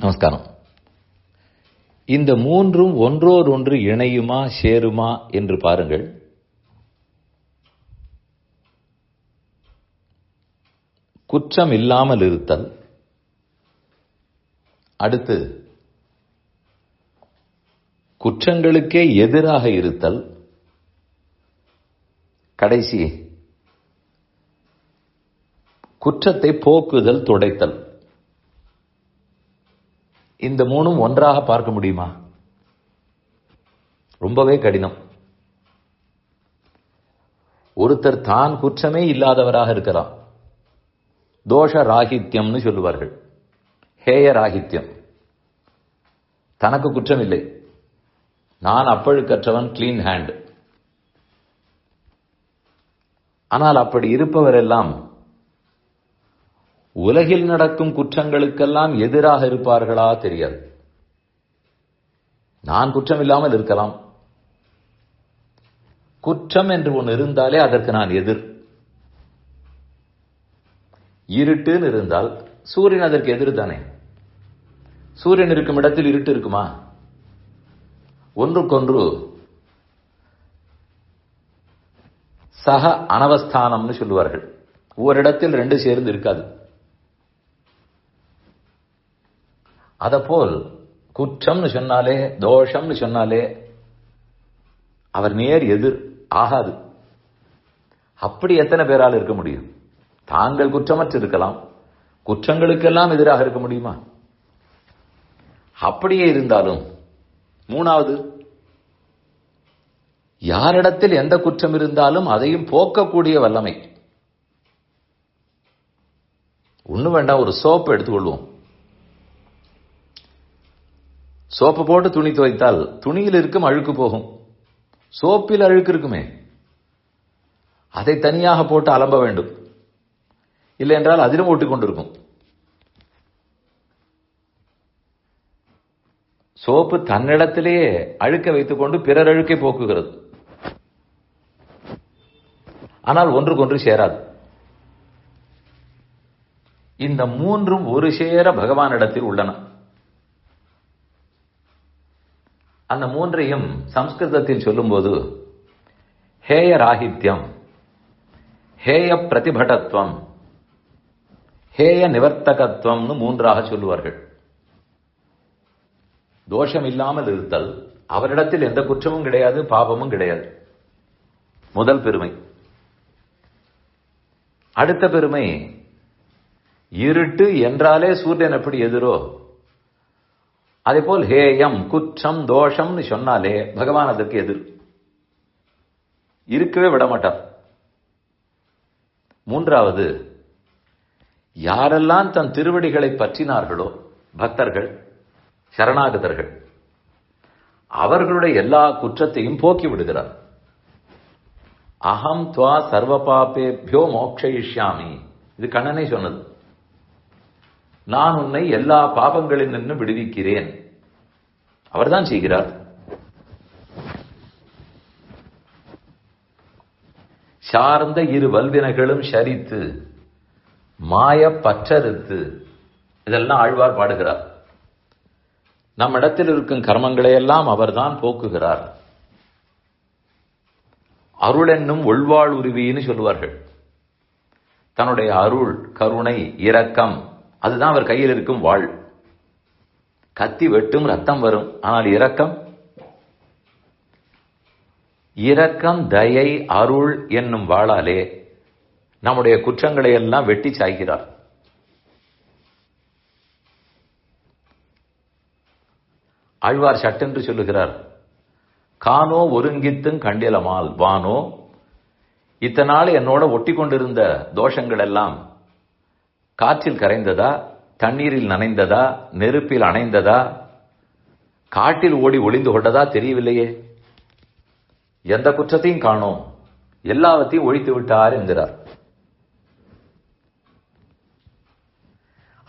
நமஸ்காரம். இந்த மூன்றும் ஒன்றோடொன்று இணையுமா சேருமா என்று பாருங்கள். குற்றம் இல்லாமல் இருத்தல் அடுத்து குற்றங்களுக்கே எதிராக இருத்தல். கடைசி குற்றத்தை போக்குதல் துடைத்தல். இந்த மூணும் ஒன்றாக பார்க்க முடியுமா? ரொம்பவே கடினம். ஒருத்தர் தான் குற்றமே இல்லாதவராக இருக்கலாம். தோஷ ராகித்யம்னு சொல்லுவார்கள். ஹேய ராகித்யம். தனக்கு குற்றம் இல்லை நான் அப்பழுக்கற்றவன் கிளீன் ஹேண்ட் ஆனால் அப்படி இருப்பவரெல்லாம் உலகில் நடக்கும் குற்றங்களுக்கெல்லாம் எதிராக இருப்பார்களா தெரியாது. நான் குற்றம் இல்லாமல் இருக்கலாம். குற்றம் என்று ஒன்று இருந்தாலே அதற்கு நான் எதிர். இருட்டுன்னு இருந்தால் சூரியன் அதற்கு எதிர் தானே. சூரியன் இருக்கும் இடத்தில் இருட்டு இருக்குமா? ஒன்றுக்கொன்று சக அனவஸ்தானம்னு சொல்லுவார்கள். ஓரிடத்தில் ரெண்டு சேர்ந்து இருக்காது. அதப்போல் குற்றம்னு சொன்னாலே தோஷம்னு சொன்னாலே அவர் நேர் எதிர் ஆகாது. அப்படி எத்தனை பேரால் இருக்க முடியும்? தாங்கள் குற்றமற்று இருக்கலாம். குற்றங்களுக்கெல்லாம் எதிராக இருக்க முடியுமா? அப்படியே இருந்தாலும் மூணாவது யாரிடத்தில் எந்த குற்றம் இருந்தாலும் அதையும் போக்கக்கூடிய வல்லமை. ஒண்ணு வேண்டாம் ஒரு சோப்பு எடுத்துக்கொள்வோம். சோப்பு போட்டு துணி துவைத்தால் துணியில் இருக்கும் அழுக்கு போகும். சோப்பில் அழுக்கு இருக்குமே. அதை தனியாக போட்டு அலம்ப வேண்டும். இல்லை என்றால் அதிலும் ஓட்டிக்கொண்டிருக்கும் சோப்பு தன்னிடத்திலேயே அழுக்க வைத்துக் கொண்டு பிறர் அழுக்கை போக்குகிறது. ஆனால் ஒன்றுக்கொன்று சேராது. இந்த மூன்றும் ஒரு சேர பகவானிடத்தில் உள்ளன. அந்த மூன்றையும் சம்ஸ்கிருதத்தில் சொல்லும்போது ஹேய ராகித்யம் ஹேய பிரதிபடத்துவம் ஹேய நிவர்த்தகத்துவம்னு மூன்றாக சொல்லுவார்கள். தோஷம் இல்லாமல் இருத்தல் அவரிடத்தில் எந்த குற்றமும் கிடையாது பாபமும் கிடையாது. முதல் பெருமை. அடுத்த பெருமை இருட்டு என்றாலே சூரியன் எப்படி எதிரோ அதே போல் ஹேயம் குற்றம் தோஷம்னு சொன்னாலே பகவான் அதற்கு எதிர். இருக்கவே விட மாட்டார் மூன்றாவது யாரெல்லாம் தன் திருவடிகளை பற்றினார்களோ பக்தர்கள் சரணாகதர்கள் அவர்களுடைய எல்லா குற்றத்தையும் போக்கி விடுகிறார். அகம் துவா சர்வ பாப்பேபியோ மோக்ஷயிஷ்யாமி. இது கண்ணனை சொன்னது. நான் உன்னை எல்லா பாபங்களில் நின்று விடுவிக்கிறேன். அவர்தான் செய்கிறார். சார்ந்த இரு வல்வினைகளும் சரித்து மாய பற்றறுத்து இதெல்லாம் ஆழ்வார் பாடுகிறார். நம் இடத்தில் இருக்கும் கர்மங்களை எல்லாம் அவர்தான் போக்குகிறார். அருள் என்னும் ஒள்வாள் உருவின்னு சொல்லுவார்கள். தன்னுடைய அருள் கருணை இரக்கம் அதுதான் அவர் கையில் இருக்கும் வாழ் கத்தி வெட்டும் ரத்தம் வரும். ஆனால் இரக்கம்? இரக்கம் தயை அருள் என்னும் வாழாலே நம்முடைய குற்றங்களை எல்லாம் வெட்டி சாய்கிறார். ஆழ்வார் சட்டென்று சொல்லுகிறார் கானோ ஒருங்கித்தும் கண்டிலமால் வானோ இத்தனாள் என்னோட ஒட்டி கொண்டிருந்த தோஷங்கள் எல்லாம் காற்றில் கரைந்ததா? தண்ணீரில் நனைந்ததா? நெருப்பில் அணைந்ததா? காட்டில் ஓடி ஒளிந்து கொண்டதா? தெரியவில்லையே. எந்த குற்றத்தையும் காணோம். எல்லாவற்றையும் ஒழித்து விட்டார் என்கிறார்.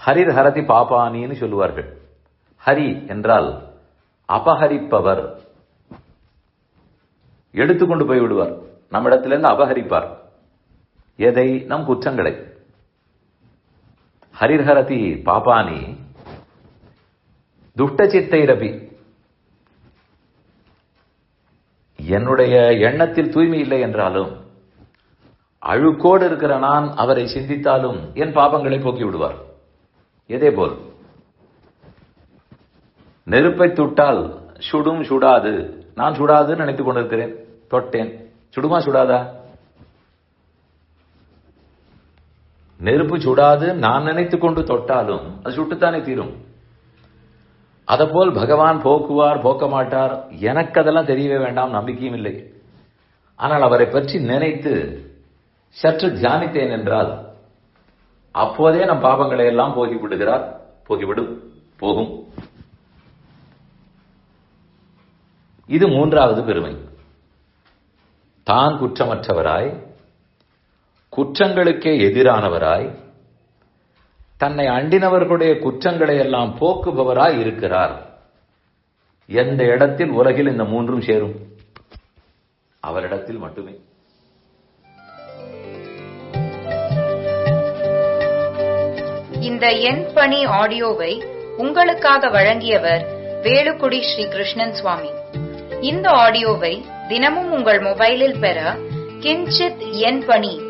ஹரிர் ஹரதி பாபானின்னு சொல்லுவார்கள். ஹரி என்றால் அபகரிப்பவர் எடுத்துக்கொண்டு போய் விடுவார் நம்மிடத்திலிருந்து அபகரிப்பார் எதை? நம் குற்றங்களை. ஹரிர்ஹரதி பாபானி துஷ்ட சித்தை ரபி என்னுடைய எண்ணத்தில் தூய்மை இல்லை என்றாலும் அழுக்கோடு இருக்கிற நான் அவரை சிந்தித்தாலும் என் பாபங்களை போக்கி விடுவார். இதே போல்? நெருப்பை தொட்டால் சுடும் சுடாது. நான் சுடாதுன்னு நினைத்துக் கொண்டிருக்கிறேன். தொட்டேன். சுடுமா சுடாதா? நெருப்பு சுடாது நான் நினைத்துக் கொண்டு தொட்டாலும் அது சுட்டுத்தானே தீரும். அதபோல் பகவான் போக்குவார் போக்க மாட்டார். எனக்கு அதெல்லாம் தெரியவே வேண்டாம் நம்பிக்கையும் இல்லை. ஆனால் அவரை பற்றி நினைத்து சற்று தியானித்தேன் என்றால் அப்போதே நம் பாபங்களை எல்லாம் போகிவிடுகிறார் போகிவிடும் போகும். இது மூன்றாவது பெருமை. தான் குற்றமற்றவராய் குற்றங்களுக்கே எதிரானவராய் தன்னை அண்டினவர்களுடைய குற்றங்களை எல்லாம் போக்குபவராய் இருக்கிறார். எந்த இடத்தில் உலகில் இந்த மூன்றும் சேரும்? அவரிடத்தில் மட்டுமே. இந்த எண் பணி ஆடியோவை உங்களுக்காக வழங்கியவர் வேலுக்குடி ஸ்ரீ கிருஷ்ணன் சுவாமி. இந்த ஆடியோவை தினமும் உங்கள் மொபைலில் பெற கிஞ்சித் எண் பணி